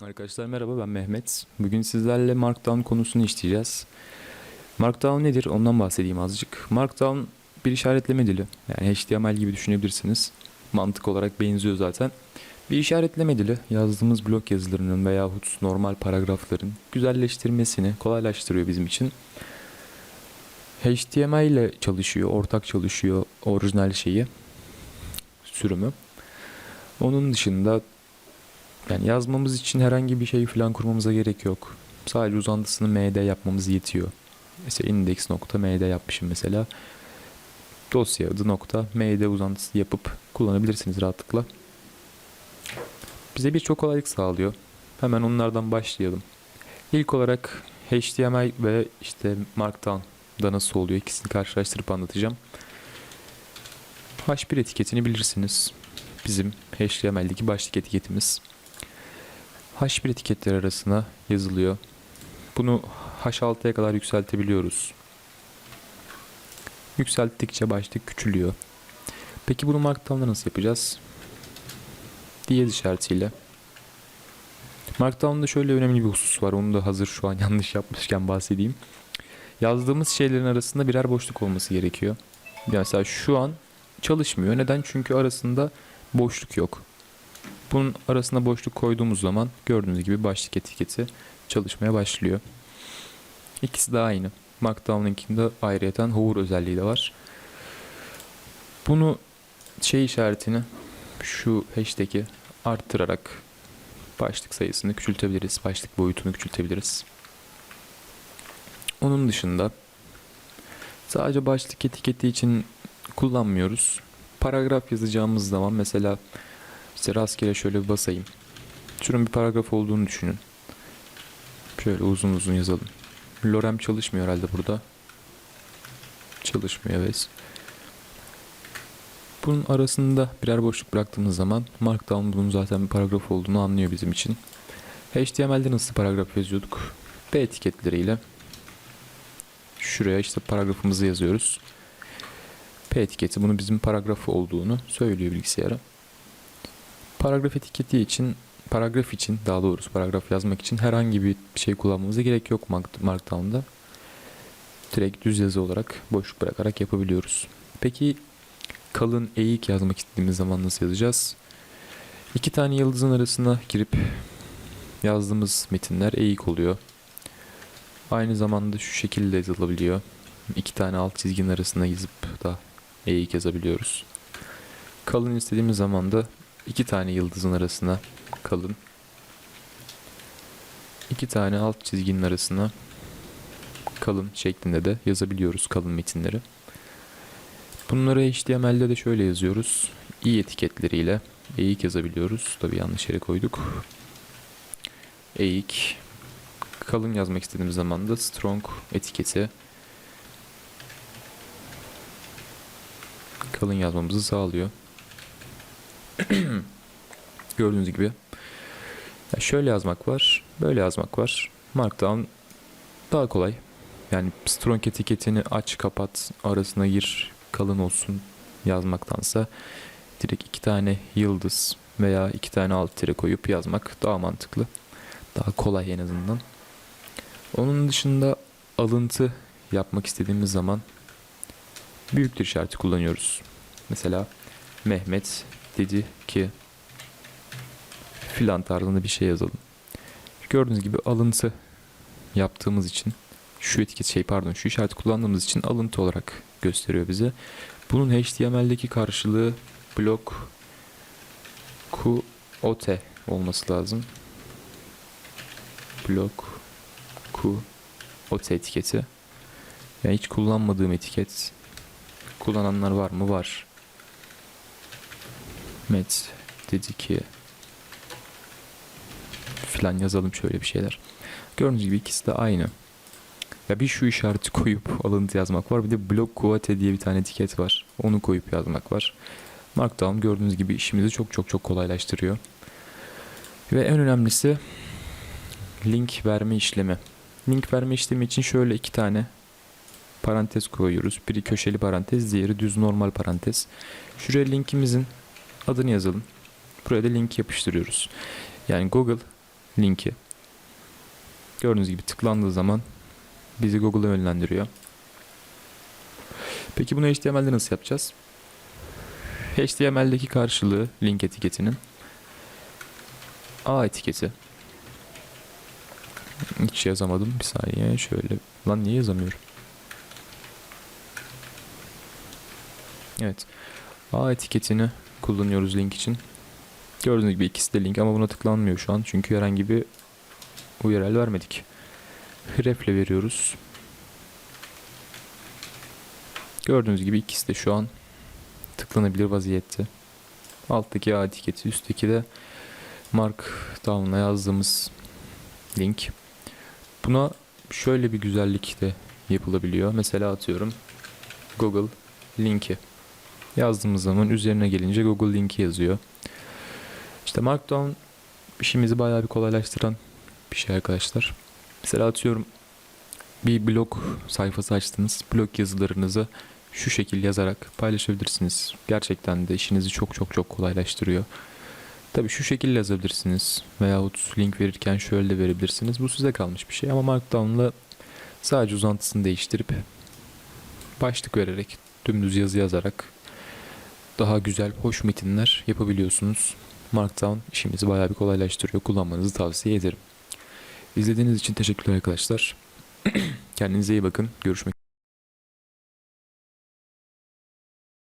Arkadaşlar merhaba ben Mehmet. Bugün sizlerle Markdown konusunu işleyeceğiz. Markdown nedir ondan bahsedeyim azıcık. Markdown bir işaretleme dili. Yani HTML gibi düşünebilirsiniz. Mantık olarak benziyor zaten. Bir işaretleme dili yazdığımız blok yazılarının veyahut normal paragrafların güzelleştirmesini kolaylaştırıyor bizim için. HTML ile çalışıyor, ortak çalışıyor orijinal şeyi, sürümü. Onun dışında yani yazmamız için herhangi bir şey falan kurmamıza gerek yok. Sadece uzantısını md yapmamız yetiyor. Mesela index.md yapmışım mesela. Dosya adı nokta md uzantısı yapıp kullanabilirsiniz rahatlıkla. Bize birçok kolaylık sağlıyor. Hemen onlardan başlayalım. İlk olarak HTML ve işte Markdown'da nasıl oluyor ikisini karşılaştırıp anlatacağım. H1 etiketini bilirsiniz. Bizim HTML'deki başlık etiketimiz. H1 etiketleri arasına yazılıyor. Bunu H6'ya kadar yükseltebiliyoruz. Yükselttikçe başlık küçülüyor. Peki bunu Markdown'da nasıl yapacağız? Diyez işaretiyle. Markdown'da şöyle önemli bir husus var. Onu da hazır şu an yanlış yapmışken bahsedeyim. Yazdığımız şeylerin arasında birer boşluk olması gerekiyor. Mesela şu an çalışmıyor. Neden? Çünkü arasında boşluk yok. Bunun arasına boşluk koyduğumuz zaman gördüğünüz gibi başlık etiketi çalışmaya başlıyor. İkisi de aynı. Markdown'unkinde ayrıyeten hover özelliği de var. Bunu şey işaretini şu hashtag'i arttırarak başlık sayısını küçültebiliriz. Başlık boyutunu küçültebiliriz. Onun dışında sadece başlık etiketi için kullanmıyoruz. Paragraf yazacağımız zaman mesela işte rastgele şöyle bir basayım. Şunun bir paragraf olduğunu düşünün. Şöyle uzun uzun yazalım. Lorem çalışmıyor herhalde burada. Çalışmıyor evet. Bunun arasında birer boşluk bıraktığımız zaman Markdown bunun zaten bir paragraf olduğunu anlıyor bizim için. HTML'de nasıl paragraf yazıyorduk? B etiketleriyle şuraya işte paragrafımızı yazıyoruz. P etiketi bunu bizim paragraf olduğunu söylüyor bilgisayara. Paragraf etiketi için, paragraf için daha doğrusu paragraf yazmak için herhangi bir şey kullanmamıza gerek yok Mark- Markdown'da. Direkt düz yazı olarak boşluk bırakarak yapabiliyoruz. Peki kalın eğik yazmak istediğimiz zaman nasıl yazacağız? İki tane yıldızın arasına girip yazdığımız metinler eğik oluyor. Aynı zamanda şu şekilde yazılabiliyor. İki tane alt çizginin arasına yazıp da eğik yazabiliyoruz. Kalın istediğimiz zaman da iki tane yıldızın arasına kalın. iki tane alt çizginin arasına kalın şeklinde de yazabiliyoruz kalın metinleri. Bunları HTML'de de şöyle yazıyoruz. i etiketleriyle eğik yazabiliyoruz. Tabi yanlış yere koyduk. Eğik. Kalın yazmak istediğimiz zaman da strong etiketi kalın yazmamızı sağlıyor. Gördüğünüz gibi. Şöyle yazmak var, böyle yazmak var. Markdown daha kolay. Yani strong etiketini aç kapat arasına gir kalın olsun yazmaktansa direkt iki tane yıldız veya iki tane alt tire koyup yazmak daha mantıklı. Daha kolay en azından. Onun dışında alıntı yapmak istediğimiz zaman büyüktür işareti kullanıyoruz. Mesela Mehmet dedi ki filan tarzında bir şey yazalım. Gördüğünüz gibi alıntı yaptığımız için şu etiket şey pardon şu işareti kullandığımız için alıntı olarak gösteriyor bize. Bunun HTML'deki karşılığı blok QOT olması lazım. Blok QOT etiketi. Yani hiç kullanmadığım etiket. Kullananlar var mı? Var. Met dedi ki filan yazalım şöyle bir şeyler. Gördüğünüz gibi ikisi de aynı. Ya bir şu işareti koyup alıntı yazmak var. Bir de blok kuvvete diye bir tane etiket var. Onu koyup yazmak var. Markdown gördüğünüz gibi işimizi çok çok çok kolaylaştırıyor. Ve en önemlisi link verme işlemi. Link verme işlemi için şöyle iki tane parantez koyuyoruz. Biri köşeli parantez, diğeri düz normal parantez. Şuraya linkimizin adını yazalım. Buraya da link yapıştırıyoruz. Yani Google linki. Gördüğünüz gibi tıklandığı zaman bizi Google'a yönlendiriyor. Peki bunu HTML'de nasıl yapacağız? HTML'deki karşılığı link etiketinin A etiketi. Hiç yazamadım. Bir saniye şöyle. Lan niye yazamıyorum? Evet. A etiketini kullanıyoruz link için. Gördüğünüz gibi ikisi de link ama buna tıklanmıyor şu an. Çünkü herhangi bir URL vermedik. Hrefle veriyoruz. Gördüğünüz gibi ikisi de şu an tıklanabilir vaziyette. Alttaki A etiketi, üstteki de Markdown'la yazdığımız link. Buna şöyle bir güzellik de yapılabiliyor. Mesela atıyorum Google linki. Yazdığımız zaman üzerine gelince Google linki yazıyor. İşte Markdown işimizi bayağı bir kolaylaştıran bir şey arkadaşlar. Mesela atıyorum bir blog sayfası açtınız. Blog yazılarınızı şu şekil yazarak paylaşabilirsiniz. Gerçekten de işinizi çok çok çok kolaylaştırıyor. Tabii şu şekilde yazabilirsiniz veyahut link verirken şöyle de verebilirsiniz. Bu size kalmış bir şey ama Markdown'la sadece uzantısını değiştirip başlık vererek dümdüz yazı yazarak daha güzel, hoş metinler yapabiliyorsunuz. Markdown işimizi bayağı bir kolaylaştırıyor. Kullanmanızı tavsiye ederim. İzlediğiniz için teşekkürler arkadaşlar. Kendinize iyi bakın. Görüşmek